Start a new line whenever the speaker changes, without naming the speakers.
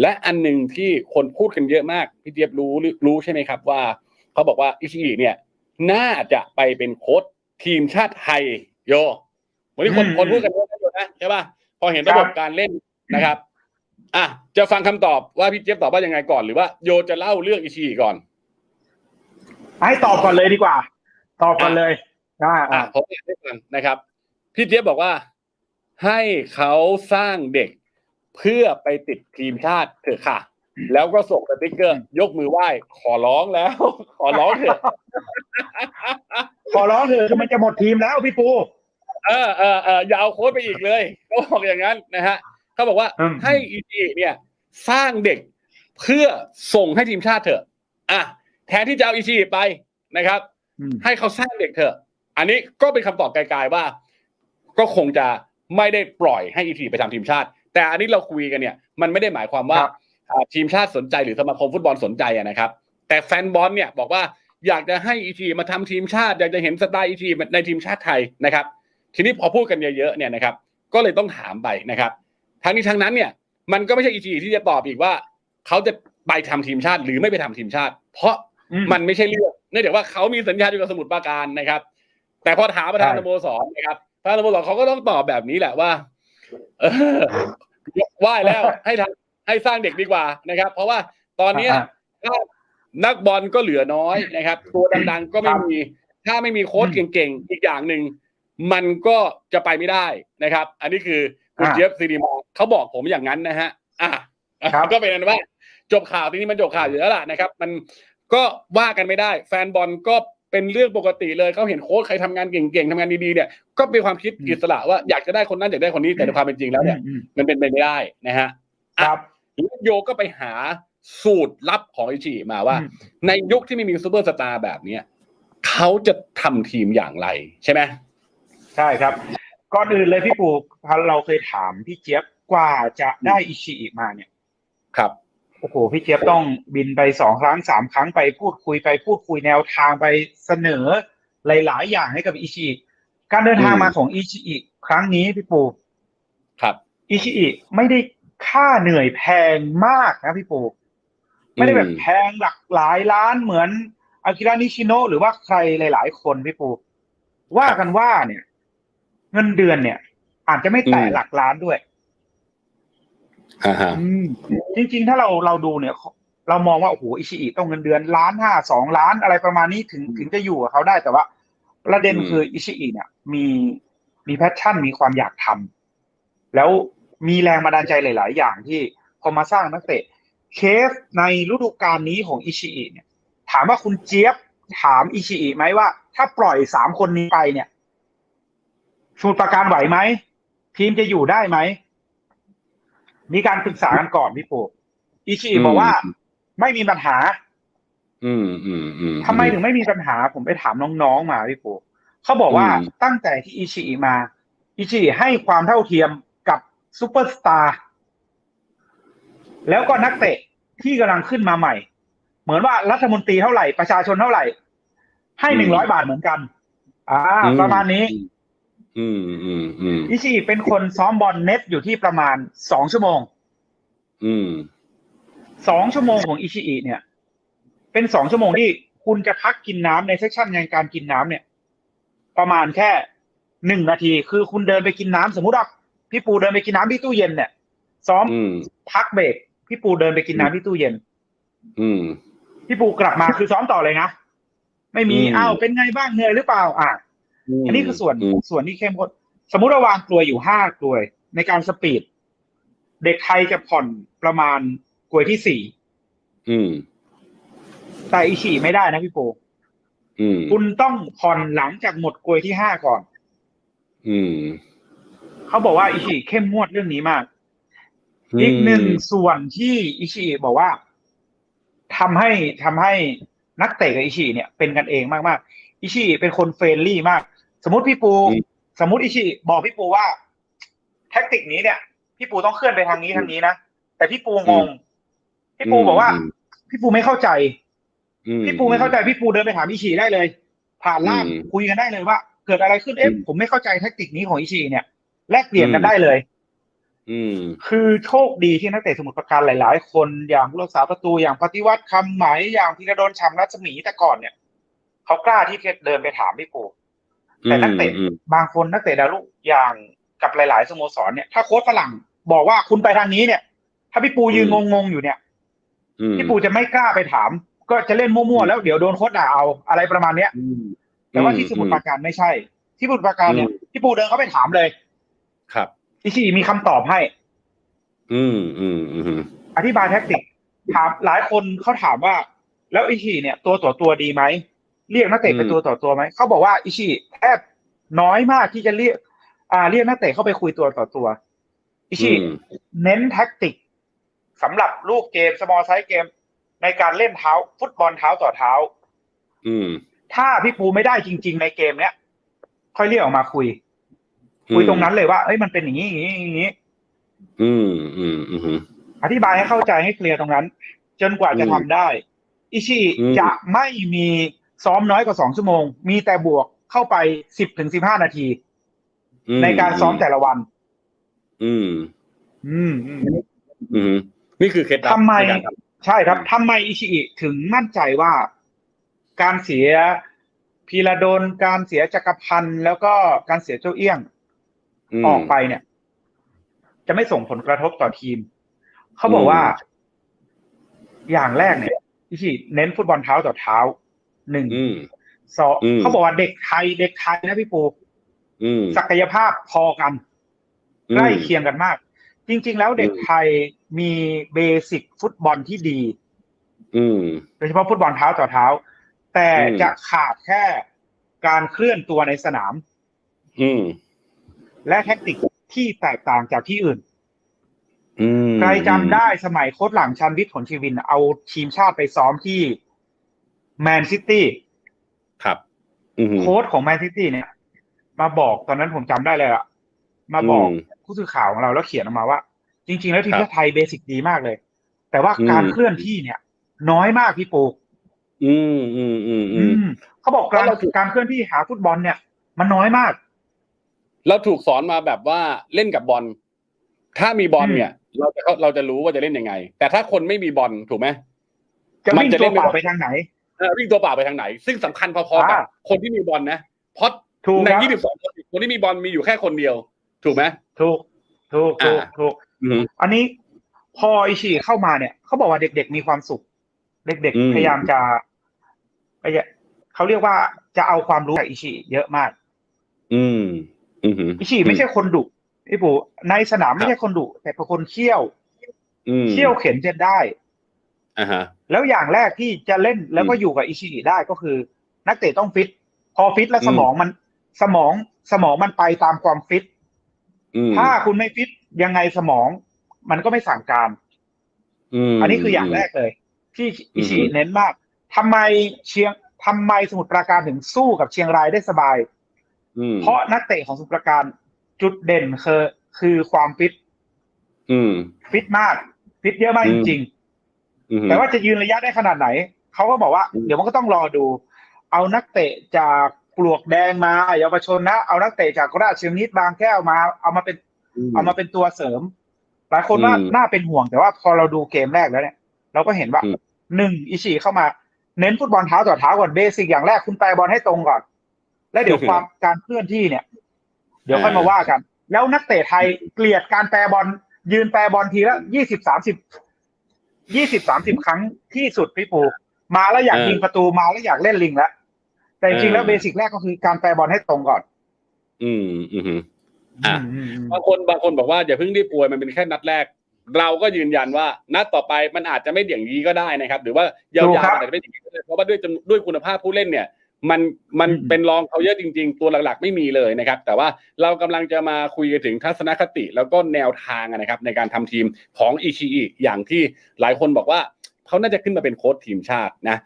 และอันหนึ่งที่คนพูดกันเยอะมากพี่เจี๊ยบรู้รู้ใช่ไหมครับว่าเขาบอกว่าอิชิอิเนี่ย น่าจะไปเป็นโค้ชทีมชาติไทยโยวันนี้คน
อืม
คนพูดกันเยอะนะใช่ป่ะพอเห็นระบบ
ครับ
การเล่นนะครับ อะจะฟังคำตอบว่าพี่เจี๊ยบตอบว่ายังไงก่อนหรือว่าโยจะเล่าเรื่องอิชิอิก่อน
ให้ตอบก่อนเลยดีกว่า ตอบก่อนเลยอ่า
อะ
อ่า
ผมอยากให้ฟังนะครับ พี่เจี๊ยบบอกว่าให้เขาสร้างเด็ก เพื่อไปติดทีมชาติเถอะค่ะ แล้วก็ส่งสติ๊กเกอร์ ยกมือไหว้ ขอร้องแล้ว ขอร้องเถอะ
ขอร้องเถอะคือมันจะหมดทีมแล้วพี่ปู
เออเออเอออย่าเอาโค้ชไปอีกเลยเขาบอกอย่างนั้นนะฮะเขาบอกว่า
อืม
ให้อีจีเนี่ยสร้างเด็กเพื่อส่งให้ทีมชาติเถอะ อะแทนที่จะเอาอีจีไปนะครับ
อืม
ให้เขาสร้างเด็กเถอะ อันนี้ก็เป็นคำตอบไกลๆว่า ก็คงจะไม่ได้ปล่อยให้อีทีไปทำทีมชาติ แต่อันนี้เราคุยกันเนี่ยมันไม่ได้หมายความว่า
ครับ
อ่าทีมชาติสนใจหรือสมาคมฟุตบอลสนใจอะนะครับ แต่แฟนบอลเนี่ยบอกว่าอยากจะให้อีทีมาทำทีมชาติ อยากจะเห็นสไตล์อีทีในทีมชาติไทยนะครับ ทีนี้พอพูดกันเยอะๆเนี่ยนะครับ ก็เลยต้องถามไปนะครับ ทั้งนี้ทั้งนั้นเนี่ย มันก็ไม่ใช่อีทีที่จะตอบอีกว่าเขาจะไปทำทีมชาติหรือไม่ไปทำทีมชาติ เพราะ
อืม
มันไม่ใช่เรื่องเนื่องจากว่าเขามีสัญญาอยู่กับสมุทรปราการนะครับ แต่พอถามประธาน
ใช่
สโมสรนะครับประธานสโมสรเขาก็ต้องตอบแบบนี้แหละว่า เออไหว้แล้วให้ทำให้สร้างเด็กดีกว่านะครับ เพราะว่าตอนเนี้ย
อ่า
ถ้านักบอลก็เหลือน้อยนะครับ ตัวดังๆก็ไม่
ครับ
มี ถ้าไม่มีโค้ช
อืม
เก่งๆ อีกอย่างหนึ่งมันก็จะไปไม่ได้นะครับ อันนี้คือคุณ
อ่า
เจี๊ยบซีดีมาเขาบอกผมอย่างนั้นนะฮะอะ
ครับ
ก็เป็นอันว่า จบข่าวทีนี้มันจบข่าวอยู่แล้วล่ะนะครับ มันก็ว่ากันไม่ได้ แฟนบอลก็ เป็นเรื่องปกติเลยเขาเห็นโค้ชใครทำงานเก่งๆทำงานดีๆเนี่ยก็เป็นความคิด
อืม
อิสระว่าอยากจะได้คนนั้นอยากได้คนนี้แต่ในความเป็นจริงแล้วเนี่ย
อืม
มันเป็นไปไม่ได้นะฮะ
ครับ
แล้วโยก็ไปหาสูตรลับของอิชิมาว่า
อืม
ในยุคที่ไม่มีซูเปอร์สตาร์แบบเนี้ยเขาจะทำทีมอย่างไรใช่ไหม
ใช่ครับก่อนอื่นเลยพี่ปูเราเคยถามพี่เจี๊ยบกว่าจะได้อิชิอิมาเนี่ย
ครับ
โอ้โหพี่เจี๊ยบต้องบินไปสองครั้งสามครั้งไปพูดคุยไปพูดคุยแนวทางไปเสนอหลาย ๆ อย่างให้กับอิชิอิการเดินทาง
อืม
มาของอิชิอิครั้งนี้พี่ปู
ครับ
อิชิอิไม่ได้ค่าเหนื่อยแพงมากนะพี่ปูไม่ได้แบบแพงหลักหลายล้านเหมือนอากิระนิชิโนะหรือว่าใครหลาย ๆ คนพี่ปูว่ากันว่าเนี่ย เงินเดือนเนี่ย อาจจะไม่แตะหลักล้านด้วย
อ่าฮะ
อืมจริงๆ ถ้าเราเราดูเนี่ย เรามองว่าโอ้โหอิชิอิต้องเงินเดือนล้านห้าสองล้านอะไรประมาณนี้ถึงถึงจะอยู่กับเขาได้แต่ว่า ประเด็นคืออิชิอิเนี่ย มีมีแพชชั่นมีความอยากทำแล้วมีแรงบันดาลใจหลาย ๆ อย่างที่พอมาสร้างนักเตะเคสในฤดูกาลนี้ของอิชิอิเนี่ย ถามว่าคุณเจี๊ยบถามอิชิอิไหมว่า ถ้าปล่อยสามคนนี้ไปเนี่ยสมุดประการไหวไหมทีมจะอยู่ได้ไหม มีการปรึกษากันก่อนพี่ปูอิชิอิบอกว่าไม่มีปัญหา
อืมอืมอืม
ทำไมถึงไม่มีปัญหา ผมไปถามน้องๆมาพี่ปูเขาบอกว่า
อืม
ตั้งแต่ที่อิชิอิมา อิชิอิให้ความเท่าเทียมกับซูเปอร์สตาร์แล้วก็นักเตะที่กำลังขึ้นมาใหม่ เหมือนว่ารัฐมนตรีเท่าไหร่ประชาชนเท่าไหร่ ให้หนึ่งร้อยบาทเหมือนกัน อ่า
อื
ประมาณนี้
อืมอืมอืม
อิชิอิเป็นคนซ้อมบอลเน็ตอยู่ที่ประมาณสองชั่วโมง
อืม
สองชั่วโมงของอิชิอิเนี่ย เป็นสองชั่วโมงที่คุณจะพักกินน้ำในเซสชันในการกินน้ำเนี่ย ประมาณแค่หนึ่งนาที คือคุณเดินไปกินน้ำสมมุติว่าพี่ปูเดินไปกินน้ำที่ตู้เย็นเนี่ยซ้อม
อืม
พักเบรกพี่ปูเดินไปกินน้ำที่ตู้เย็น
อืม
พี่ปูกลับมาคือซ้อมต่อเลยนะไม่มี
อืม
อ้าวเป็นไงบ้างเหนื่อยหรือเปล่า อะ อันนี้คือส่วน
อืม
ส่วนที่เข้มข้นสมมุติว่าวางกลวยอยู่ห้ากลวย ในการสปีด เด็กไทยจะผ่อนประมาณกลวยที่สี่
อืม
แต่อิชิไม่ได้นะพี่ปู
อืม
คุณต้องผ่อนหลังจากหมดกลวยที่ห้าก่อน
อืม
เขาบอกว่าอิชิเข้มงวดเรื่องนี้มาก อีกหนึ่งส่วนที่อิชิบอกว่าทำให้ทำให้นักเตะกับอิชิเนี่ยเป็นกันเองมากๆอิชิเป็นคนเฟรนลี่มาก สมมติพี่ปู สมมติอิชิบอกพี่ปูว่า แท็กติกนี้เนี่ย พี่ปูต้องเคลื่อนไปทางนี้ทางนี้นะแต่พี่ปูงงพี่ปูบอกว่า พี่ปูไม่เข้าใจ
อืม
พี่ปูไม่เข้าใจพี่ปูเดินไปถามอิชิได้เลย ผ่านล่าม
อืม
คุยกันได้เลยว่า เกิดอะไรขึ้นเอ๊ะ
อืม
ผมไม่เข้าใจแท็กติกนี้ของอิชิเนี่ยแลกเปลี่ยนกัน
อืม
ได้เลย
อืม
คือโชคดีที่นักเตะสมุทรปราการหลาย ๆ คนอย่างผู้รักษาประตูอย่างปฏิวัติคำไหมอย่างพีระดลชำรัศมีแต่ก่อนเนี่ยเขากล้าที่จะเดินไปถามพี่ปู แต่นักเตะ
อืม
บางคนนักเตะดาวรุ่งอย่างกับหลาย ๆ สโมสรเนี่ยถ้าโค้ชฝรั่งบอกว่าคุณไปทางนี้เนี่ย ถ้าพี่ปูยืนงงๆอยู่เนี่ย
อืม
พี่ปูจะไม่กล้าไปถาม ก็จะเล่นมั่วๆแล้วเดี๋ยวโดนโค้ชด่าเอาอะไรประมาณเนี้ย
อืม
แต่ว่าที่สมุทรปราการไม่ใช่ ที่สมุทรปราการเนี่ย
อืม
พี่ปูเดินเข้าไปถามเลย
ครับ
อิชิมีคำตอบให้
อืมอืมอืม
อธิบายแท็กติกถามหลายคนเขาถามว่า แล้วอิชิเนี่ย ตัวต่อตัวดีไหม เรียกนักเตะเป็น
อืม
ตัวต่อตัวไหมเขาบอกว่าอิชิแทบน้อยมากที่จะเรียก อ่า เรียกนักเตะเข้าไปคุยตัวต่อตัว อิชิ
อืม
เน้นแท็กติกสำหรับลูกเกม small size เกม ในการเล่นเท้า ฟุตบอลเท้าต่อเท้า
อืม
ถ้าพี่ปูไม่ได้จริง ๆ ในเกมเนี้ยค่อยเรียกออกมาคุย คุยตรงนั้นเลยว่าเอ้ยมันเป็นอย่างนี้อย่างนี้อย่างนี้
อืมอืมอืม
อธิบายให้เข้าใจให้เคลียร์ตรงนั้น จนกว่าจะ
อืม
ทำได้ อิชิ
อืม
จะไม่มี ซ้อมน้อยกว่าสองชั่วโมง มีแต่บวกเข้าไปสิบถึงสิบห้านาที ในการซ้อมแต่ละวัน
อืม
อืม อืม
อืมนี่คือเคล็ดลับ
ทำไม
ในการท
ใช่ครับทำไมอิชิอิถึงมั่นใจว่าการเสียพีระดลการเสียจักรพันธ์แล้วก็การเสียเจ้าเอี้ยงำ
ม
ออกไปเนี่ย จะไม่ส่งผลกระทบต่อทีม เขาบอกว่า อย่างแรกเนี่ยอิชิเน้นฟุตบอลเท้าต่อเท้า หนึ่ง
อืม
สอง
อืม
เขาบอกว่าเด็กไทย เด็กไทยนะพี่ปู
อืม
ศักยภาพพอกันใกล้เคียงกันมาก จริง ๆ แล้วเด็กไทยมีเบสิกฟุตบอลที่ดี
อืม
โดยเฉพาะฟุตบอลเท้าต่อเท้า แต่
อืม
จะขาดแค่การเคลื่อนตัวในสนาม
อืม
และแท็กติกที่แตกต่างจากที่อื่น
อืม
ใครจำได้สมัยโค้ชหลังชันวิทย์ผลชีวิน เอาทีมชาติไปซ้อมที่ แมนซิตี้
ครับอืม
โค้ชของแมนซิตี้เนี่ย มาบอกตอนนั้นผมจำได้เลยอะมาบอก
อืม
ผู้สื่อข่าวของเราแล้วเขียนออกมาว่า จริง ๆ แล้วทีม
ครับ
ชาติไทยเบสิกดีมากเลย แต่ว่า
อืม
การเคลื่อนที่เนี่ย น้อยมากพี่ปู
อืมอืมอืมอื
อื
ม
มเขาบอกการ
แล้วเราถูก
การเคลื่อนที่หาฟุตบอลเนี่ย มันน้อยมาก
เราถูกสอนมาแบบว่าเล่นกับบอล ถ้ามีบอล
อืม
เนี่ย เราจะเราจะรู้ว่าจะเล่นยังไง แต่ถ้าคนไม่มีบอลถูกไหม
จะ
มัน
วิ่ง
จะ
ตั
เล่
วน
ไม่
เปล่า
ได้
ไปทางไหน
เออ วิ่งตัวเปล่าไปทางไหน ซึ่งสำคัญพอๆกับ
อ่า
คนที่มีบอลนะเพราะ
ถูก
ใน
ครับ
ยี่สิบสองคนคนที่มีบอลมีอยู่แค่คนเดียว ถูกไหม
ถูกถูกถูก
อ่า
ถูก
อืม
อันนี้พออิชิเข้ามาเนี่ยเขาบอกว่าเด็กๆมีความสุข เด็ก
อืม
ๆพยายามจะพยาเขาเรียกว่าจะเอาความรู้จากอิชิเยอะมาก
อืมอืม
อิชิไม่ใช่คนดุพี่ปู่ในสนามไม่ใช่คนดุแต่เป็นคนเขี้ยว
อืม
เขี้ยวเข็นจะได้
อ่าฮะ
แล้วอย่างแรกที่จะเล่นแล้วก็
อืม
อยู่กับอิชิได้ก็คือ นักเตะต้องฟิต พอฟิตแล้ว
อืม
สมองมันสมองสมองมันไปตามความฟิต
อืม
ถ้าคุณไม่ฟิตยังไงสมอง มันก็ไม่สั่งการ
ม
อันนี้คืออย่างแรกเลย ที่อิชิ
อืม
เน้นมากทำไมเชียงทำไมสมุทรปราการถึงสู้กับเชียงรายได้สบาย
อืม
เพราะนักเตะของสมุทรปราการจุดเด่นคือคือความฟิต
อืม
ฟิตมาก ฟิตเยอะมาก
อื
จ
ม
ริง
อืม
ๆ แต่ว่าจะยืนระยะได้ขนาดไหน เขาก็บอกว่า
อืม
เดี๋ยวมันก็ต้องรอดู เอานักเตะจากปลวกแดงมาเยาวชนนะ เอานักเตะจากราชเชียงนิดบางแก้วมา เอามาเป็น เอามาเป็นตัวเสริม หลายคนว่า
อืม
น่าเป็นห่วง แต่ว่าพอเราดูเกมแรกแล้วเนี่ย เราก็เห็นว่า
อืม
หนึ่งอิชิเข้ามาเน้นฟุตบอลเท้าต่อเท้าก่อนเบสิกอย่างแรกคุณแปลบอลให้ตรงก่อน แล้วเดี๋ยวความการเคลื่อนที่เนี่ย เดี๋ยวค่อยมาว่ากัน แล้วนักเตะไทยเกลียดการแปรบอลยืนแปรบอลทีละยี่สิบสามสิบ ยี่สิบสามสิบครั้งที่สุดพี่ปูมาแล้วอยาก
เออ
ยิงประตูมาแล้วอยากเล่นลิงแล้วแต่จริงๆแล้ว
เออ
เบสิกแรกก็คือการแปรบอลให้ตรงก่อน
อืมอืมอะ
อืมอืมอืม
บางคนบางคนบอกว่าอย่าเพิ่งรีบป่วยมันเป็นแค่นัดแรก เราก็ยืนยันว่านัดต่อไปมันอาจจะไม่อย่างนี้ก็ได้นะครับ หรือว่ายาว
ถูก
ๆ
ครับ
อาจจะไม่อย่างนี้ก็ได้เพราะว่าด้วยจำด้วยคุณภาพผู้เล่นเนี่ย มันมัน
อืม
เป็นรองเขาเยอะจริง ๆ ตัวหลักๆ ไม่มีเลยนะครับ แต่ว่าเรากำลังจะมาคุยกันถึงทัศนคติแล้วก็แนวทางนะครับในการทำทีมของอิชิอิอย่างที่หลายคนบอกว่าเขาน่าจะขึ้นมาเป็นโค้ชทีมชาตินะ